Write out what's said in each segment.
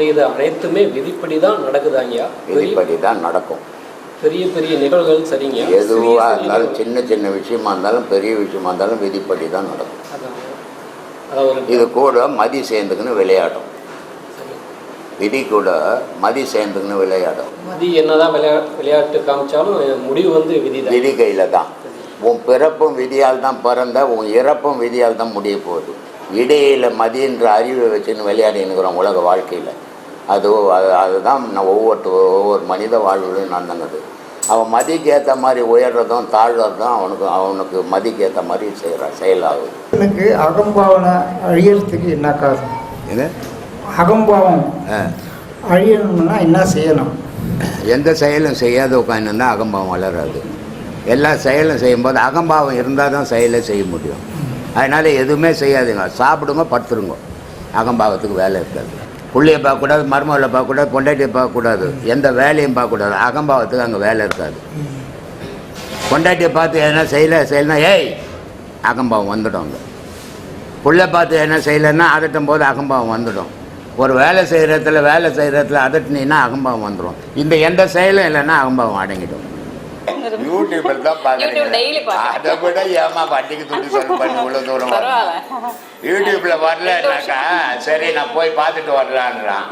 நடக்கக்கூடியது அனைத்துமே விதிப்படி தான் நடக்குதாங்கய்யா? பெரிய விதிப்படி தான் நடக்கும். பெரிய பெரிய நிகழ்வுகள் சரிங்க எதுவாக இருந்தாலும் சின்ன சின்ன விஷயமா இருந்தாலும் பெரிய விஷயமா இருந்தாலும் விதிப்படி தான் நடக்கும் இது கூட மதி சேர்ந்துக்குன்னு விளையாடும். விதி கூட மதி சேர்ந்துக்குன்னு விளையாடும். மதி என்னதான் விளையா விளையாட்டு காமிச்சாலும் முடிவு வந்து விதிதான். விதி கையில் தான். உன் பிறப்பும் விதியால் தான் பிறந்த உன் இறப்பும் விதியால் தான் முடிய போகுது. இடையில மதின்ற அறிவை வச்சுன்னு விளையாடினுக்கிறோம் உலக வாழ்க்கையில். அது அது- அதுதான் நான் ஒவ்வொரு ஒவ்வொரு மனித வாழ்வுலையும் நடந்தது அவன் மதிக்கு ஏற்ற மாதிரி உயர்றதும் தாழ்றதும் அவனுக்கு அவனுக்கு மதிக்கு ஏற்ற மாதிரி செய்கிறான் செயலாகுது. எனக்கு அகம்பாவனை அழியறதுக்கு என்ன காரணம்? இது அகம்பாவம் அழியணும்னா என்ன செய்யணும்? எந்த செயலும் செய்யாத உட்காந்துருந்தா அகம்பாவம் வளராது. எல்லா செயலும் செய்யும்போது அகம்பாவம் இருந்தால் தான் செயலை செய்ய முடியும். அதனால் எதுவுமே செய்யாதுங்க. சாப்பிடுங்க படுத்துருங்க. அகம்பாவத்துக்கு வேலை இருக்காது. புள்ளைய பார்க்கக்கூடாது மருமகளை பார்க்கக்கூடாது பொண்டாட்டியை பார்க்கக்கூடாது. எந்த வேலையும் பார்க்கக்கூடாது. அகம்பாவத்துக்கு அங்கே வேலை இருக்காது. பொண்டாட்டியை பார்த்து எதனா செய்யலை செய்யலைன்னா ஏய் அகம்பாவம் வந்துடும் அங்கே. பிள்ளை பார்த்து என்ன செய்யலைன்னா அதட்டும் போது அகம்பாவம் வந்துடும். ஒரு வேலை செய்கிற இடத்துல வேலை செய்கிற இடத்துல அதட்டினீங்கன்னா அகம்பாவம் வந்துடும் இந்த எந்த செயலும் இல்லைன்னா அகம்பாவம் அடங்கிடும். யூடியூப்ல தான் பார்க்கறேன். அதை விட ஏமா வண்டிக்கு துட்டு சொல்லி பண்ணி இவ்வளோ தூரம் யூடியூப்ல வரலன்னாக்கா சரி நான் போய் பார்த்துட்டு வரலான்றான்.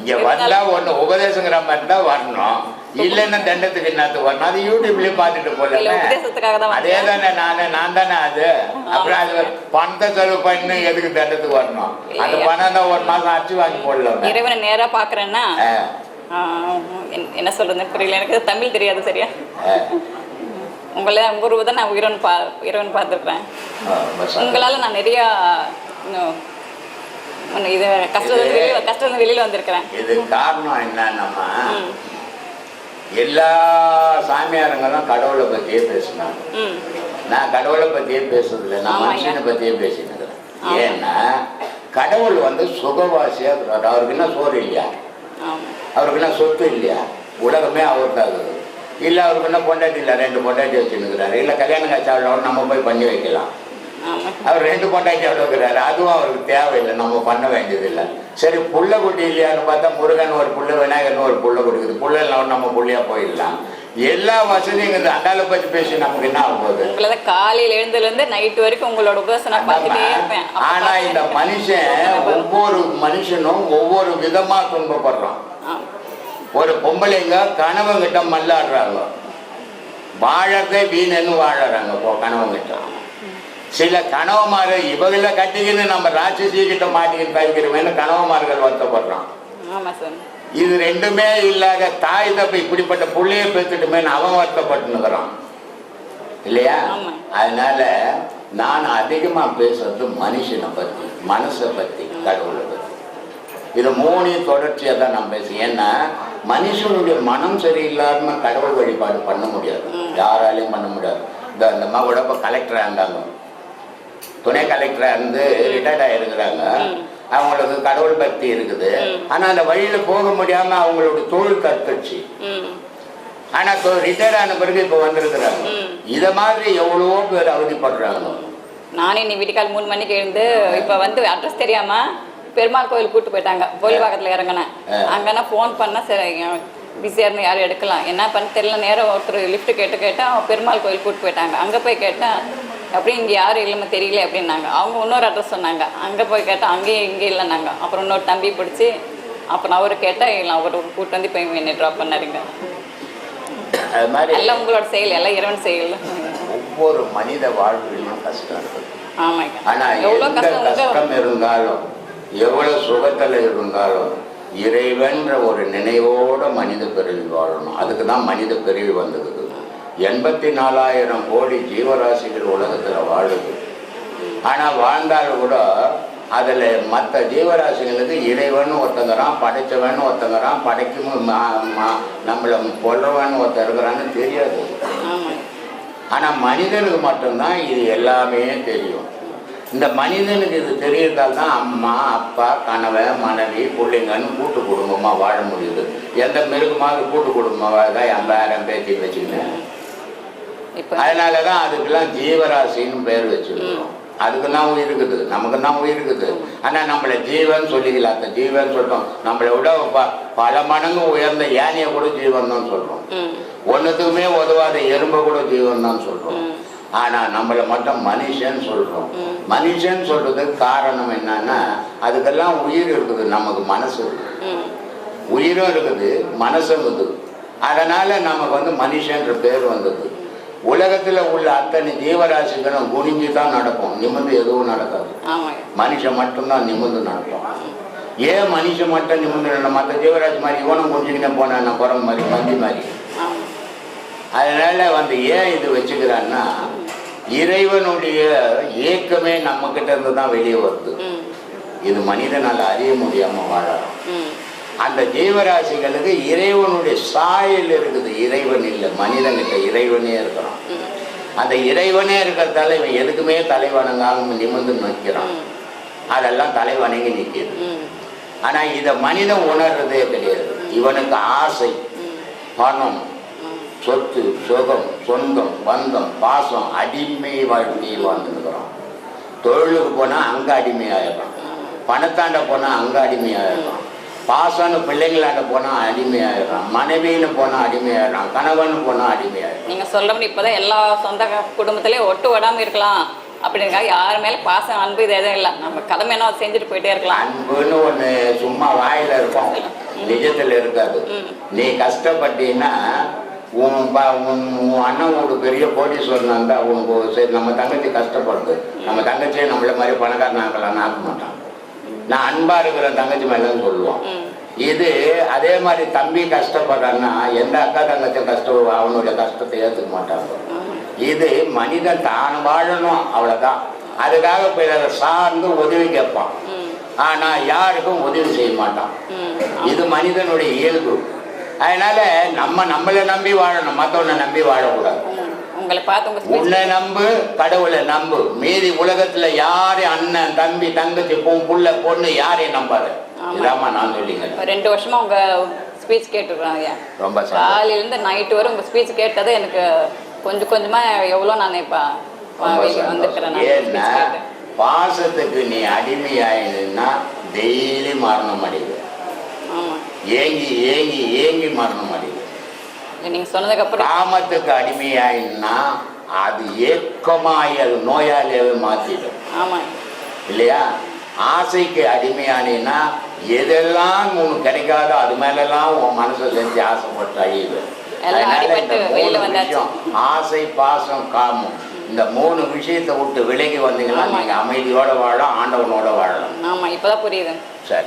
இங்க வந்தா ஒண்ணு உபதேசங்கிற மாதிரி தான் வரணும். இல்லைன்னா தண்டத்துக்கு என்னத்துக்கு வரணும்? அது யூடியூப்லயும் பார்த்துட்டு இல்ல போல உபதேசத்துக்காக தான் அதே. தானே நானு நான் தானே அது? அப்புறம் அது பணத்தை செலவு பண்ணி எதுக்கு தண்டத்துக்கு வரணும்? அந்த. பணம் தான் ஒரு மாசம் அடிச்சு வாங்கி போடலாம். இறைவனை நேரா பாக்குறேன்னா என்ன சொல்றதுன்னு புரியல. எனக்கு தமிழ் தெரியாது சரியா? உங்களை உங்க உருவத்தை நான் உயிரன் பா இறைவன் பார்த்துருக்குறேன். உங்களால நான் நிறைய இது கஷ்டத்துல வெளியில கஷ்டத்துல வெளியில வந்திருக்கிறேன். இது காரணம் என்னன்னா எல்லா சாமியாருங்களும் கடவுளை பத்தியே பேசினாங்க. நான் கடவுளை பத்தியே பேசுறதில்ல நான். மனுஷனை பத்தியே பேசினுக்கிறேன். ஏன்னா கடவுள் வந்து சுகவாசியா இருக்கிறார் அவருக்கு என்ன சோறு இல்லையா? அவருக்கு என்ன சொத்து இல்லையா? உலகமே அவர் தான் இல்லை அவருக்கு என்ன பொண்டாட்டி இல்லை ரெண்டு பொண்டாட்டி வச்சுருக்கிறாரு இல்லை கல்யாணம் காய்ச்சாலும் நம்ம போய் பண்ணி வைக்கலாம். அவர் ரெண்டு பொண்டாட்டி இருக்கிறாரு. அதுவும் அவருக்கு தேவையில்லை நம்ம பண்ண வேண்டியதில்லை. சரி புள்ள குட்டி இல்லையான்னு பார்த்தா முருகன் ஒரு புள்ள விநாயகர்னு ஒரு புள்ள கொடுக்குது புள்ள இல்லாம நம்ம புள்ளையா போயிடலாம். எல்லா வசதியும் இந்த அண்டால பத்தி பேசி நமக்கு என்ன ஆக போகுது? காலையில எழுந்ததுல இருந்து நைட் வரைக்கும் உங்களோட உபதேசம் பார்த்துட்டே இருப்பேன். ஆனா இந்த மனுஷன் ஒவ்வொரு மனுஷனும் ஒவ்வொரு விதமா துன்பப்படுறான். ஒரு பொம்பளைங்க கணவங்கிட்ட மல்லாடுறாங்க. வாழறதே வீணன்னு வாழறாங்க இப்போ கணவங்கிட்ட சில கணவமார இவங்கள கட்டிக்கின்னு நம்ம ராட்சசி கிட்ட மாட்டிக்கிட்டு தவிக்கிறோமேனு கணவமார்கள் வருத்தப்படுறான்? ஆமா சார். இது ரெண்டுமே இல்லாத தாய் தப்ப இப்படிப்பட்ட புள்ளைய பெற்றுட்டுமேனு அவன் வருத்தப்பட்டுனுக்குறான் இல்லையா. அதனால நான் அதிகமா பேசுறது மனுஷனை பத்தி மனசை பத்தி கடவுளை பத்தி. இது மூணையும் தொடர்ச்சியா தான் நான் பேசுறேன். ஏன்னா மனுஷனுடைய மனம் சரியில்லாம கடவுள் வழிபாடு பண்ண முடியாது. யாராலையும் பண்ண முடியாது. இந்த அந்த மகளோட இப்போ கலெக்டராக இருந்தாங்க. துணை கலெக்டரா இருந்து ரிட்டையர்ட் ஆயிருக்கிறாங்க அவங்களுக்கு கடவுள் பக்தி இருக்குது. ஆனா அந்த வழியில போக முடியாம அவங்களோட தடுத்துச்சு ம். ஆனா ரிட்டையர்ட் ஆன பிறகு இப்ப வந்திருக்கிறாங்க. இத மாதிரி எவ்வளவோ பேர் அவதிப்படுறாங்க. நானே நீ வீட்டுக்கால் மூணு மணிக்கு எழுந்து இப்போ வந்து அட்ரஸ் தெரியாம பெருமாள் கோயில் கூட்டு போயிட்டாங்க. கோயில் பக்கத்தில் இறங்கினேன். அங்கன்னா ஃபோன் பண்ணால் சரி பிஸியாக இருந்து யாரும் எடுக்கலாம். என்ன பண்ண தெரியல நேரம் ஒருத்தர் லிஃப்ட் கேட்டு கேட்டால் பெருமாள் கோயில் கூட்டு போயிட்டாங்க. அங்கே போய் கேட்டேன் அப்படியே இங்கே யாரும் இல்லைம்மா தெரியல அப்படின்னாங்க. அவங்க இன்னொரு அட்ரஸ் சொன்னாங்க. அங்கே போய் கேட்டால் அங்கேயும் இங்கே இல்லைனாங்க அப்புறம் இன்னொரு தம்பி பிடிச்சி அப்புறம் அவர் கேட்டால் இல்லை அவர் கூட்டு வந்து இப்போ என்னை ட்ராப் பண்ணாருங்க அது மாதிரி எல்லாம் உங்களோட செயல் எல்லாம் இறைவன் செயல். ஒவ்வொரு மனித வாழ்விலும் கஷ்டம் இருக்குது எவ்வளோ கஷ்டம் இருந்தாலும் எவ்வளவு சுகத்துல இருந்தாலும் இறைவன்ற ஒரு நினைவோட மனித பிறவி வாழணும். அதுக்கு தான் மனித பிறவி வந்தது எண்பத்தி நாலாயிரம் கோடி ஜீவராசிகள் உலகத்துல வாழுது. ஆனா வாழ்ந்தாலும் கூட அதுல மற்ற ஜீவராசிகளுக்கு இறைவன் ஒருத்தங்கிறான் படைச்சவன் ஒருத்தங்கிறான் படைக்கும் நம்மள கொல்றவன் ஒருத்தர் இருக்கிறான்னு தெரியாது. ஆமாங்க ஆனா மனிதனுக்கு மட்டும்தான் இது எல்லாமே தெரியும். இந்த மனிதனுக்கு இது தெரியறதால தான் அம்மா அப்பா கணவன் மனைவி பிள்ளைங்கன்னு கூட்டு குடும்பமா வாழ முடியுது. எந்த மிருகமாக கூட்டு குடும்பமாக தான் என் பேரன் பேத்தி வச்சுக்கின்னு. அதனால தான் அதுக்கெல்லாம் ஜீவராசின்னு பேர் வச்சுருக்கோம் அதுக்கெல்லாம் உயிர் இருக்குது. நமக்கெல்லாம் உயிர் இருக்குது. ஆனால் நம்மளை ஜீவன் சொல்லிக்கலாம் அந்த ஜீவன் சொல்றோம். நம்மளை விட பல மடங்கு உயர்ந்த யானையை கூட ஜீவன் தான் சொல்றோம். ம். ஒன்றுத்துக்குமே உதவாத எறும்பை கூட ஜீவன் தான் சொல்றோம். ஆனா நம்மளை மட்டும் மனுஷன் சொல்றோம். மனுஷன் சொல்றதுக்கு காரணம் என்னன்னா அதுக்கெல்லாம் உயிர் இருக்குது. நமக்கு மனசு இருக்குது. உயிரும் இருக்குது. மனசும் இருக்குது. அதனால நமக்கு வந்து மனுஷன்ற பேர் வந்தது. உலகத்துல உள்ள அத்தனை ஜீவராசிகளும் குனிஞ்சு தான் நடக்கும். நிமிர்ந்து எதுவும் நடக்காது. மனுஷன் மட்டும்தான் நிமிர்ந்து நடக்கும். ஏன் மனுஷன் மட்டும் நிமிர்ந்து மற்ற ஜீவராசி மாதிரி இவனும் கொஞ்சிக்கிட்டே போனான் குரங்கு மாதிரி பஞ்சு மாதிரி. அதனால வந்து ஏன் இது வச்சுக்கிறான்னா இறைவனுடைய ஏக்கமே நம்ம கிட்ட இருந்து தான் வெளியே வருது. இது மனிதனால் அறிய முடியாம வாழறோம். அந்த ஜீவராசிகளுக்கு இறைவனுடைய சாயல் இருக்குது. இறைவன் இல்லை மனிதன்கிட்ட இறைவனே இருக்கிறான் அந்த இறைவனே இருக்கிறதால இவன் எதுக்குமே தலைவணங்காம நிமிர்ந்து நிற்கிறான். அதெல்லாம் தலைவணங்கி நிற்கிது. ம். ஆனா இதை மனிதன் உணர்றதே கிடையாது. இவனுக்கு ஆசை பணம் சொத்து சுகம் சொந்தம் பந்தம் பாசம் அடிமை வாழ்க்கையில் வாழ்ந்துருக்கிறோம் தொழிலுக்கு போனால் அங்கே அடிமையாயிடுறான். பணத்தாண்ட போனால் அங்கே அடிமையாயிடுறான். பாசம்னு பிள்ளைங்களாண்ட போனால் அடிமையாயிடுறான். மனைவின்னு போனால் அடிமையாயிடுறான். கணவன் போனால் அடிமையாயிடுறான். நீங்கள் சொல்கிறபடி இப்போ தான் எல்லா சொந்த குடும்பத்திலையும் ஒட்டு விடாமல் இருக்கலாம். அப்படிங்க யார் மேலே பாசம் அன்பு இது எதுவும் இல்லை. நம்ம கடமை என்ன செஞ்சுட்டு போயிட்டே இருக்கலாம். அன்புன்னு ஒன்று சும்மா வாயில இருக்கும். நிஜத்தில் இருக்காது. நீ கஷ்டப்பட்டீன்னா உன் ப உன் உன் அண்ணன் ஒரு பெரிய கோடீஸ்வரன் இருந்தா உனக்கு சரி நம்ம தங்கச்சி கஷ்டப்படுது. நம்ம தங்கச்சியை நம்மள மாதிரி பணக்காரன் ஆக்கலாம் ஆக்க மாட்டான். நான் அன்பா இருக்கிற தங்கச்சி மேலன்னு சொல்லுவான். ம். இது அதே மாதிரி தம்பி கஷ்டப்படுறான்னா எந்த அக்கா தங்கச்சி கஷ்டம் அவனுடைய கஷ்டத்தை ஏற்றுக்க மாட்டாங்க. இது மனிதன் தான் வாழணும் அவ்வளவுதான். அதுக்காக பிறரை சார்ந்து உதவி கேட்பான். ம். ஆனா யாருக்கும் உதவி செய்ய மாட்டான். இது மனிதனுடைய இயல்பு. அதனால நம்ம நம்மளை நம்பி வாழணும் மற்றவனை நம்பி வாழக்கூடாது. உங்களை பார்த்து உன்னை நம்பு கடவுளை நம்பு. மீதி உலகத்துல யாரையும் அண்ணன் தம்பி தங்கச்சி புள்ள பொண்ணு யாரையும் நம்பாத. ஆமா. இதாம்மா நான் சொல்லிங்க. ரெண்டு வருஷமா உங்கள் ஸ்பீச் கேட்டுருக்குறேன் ஐயா. ரொம்ப காலையிலேருந்து நைட்டு வரை உங்கள் ஸ்பீச் கேட்டது எனக்கு கொஞ்சம் கொஞ்சமாக எவ்வளோ நான் இப்போ வந்திருக்கிறேன் ஏன்னா பாசத்துக்கு நீ அடிமையாயினா டெய்லி மரணம் அடைவு ஏங்கி ஏங்கி ஏங்கி மரணம் அடைவு நீங்கள் சொன்னதுக்கப்புறம் காமத்துக்கு அடிமையாயினா அது ஏக்கமாய் அது நோயாளியாவே மாத்திடும். ஆமாம் இல்லையா? ஆசைக்கு அடிமையானீன்னா எதெல்லாம் உனக்கு கிடைக்காதோ அது மேலெல்லாம் உன் மனசை செஞ்சு ஆசைப்பட்டு. விஷயம் ஆசை பாசம் காமம். இந்த மூணு விஷயத்தை விட்டு விலகி வந்தீங்கன்னா ஆமா. நீங்க அமைதியோட வாழலாம் ஆண்டவனோட வாழலாம். ஆமாம் இப்போ தான் புரியுது. சரி.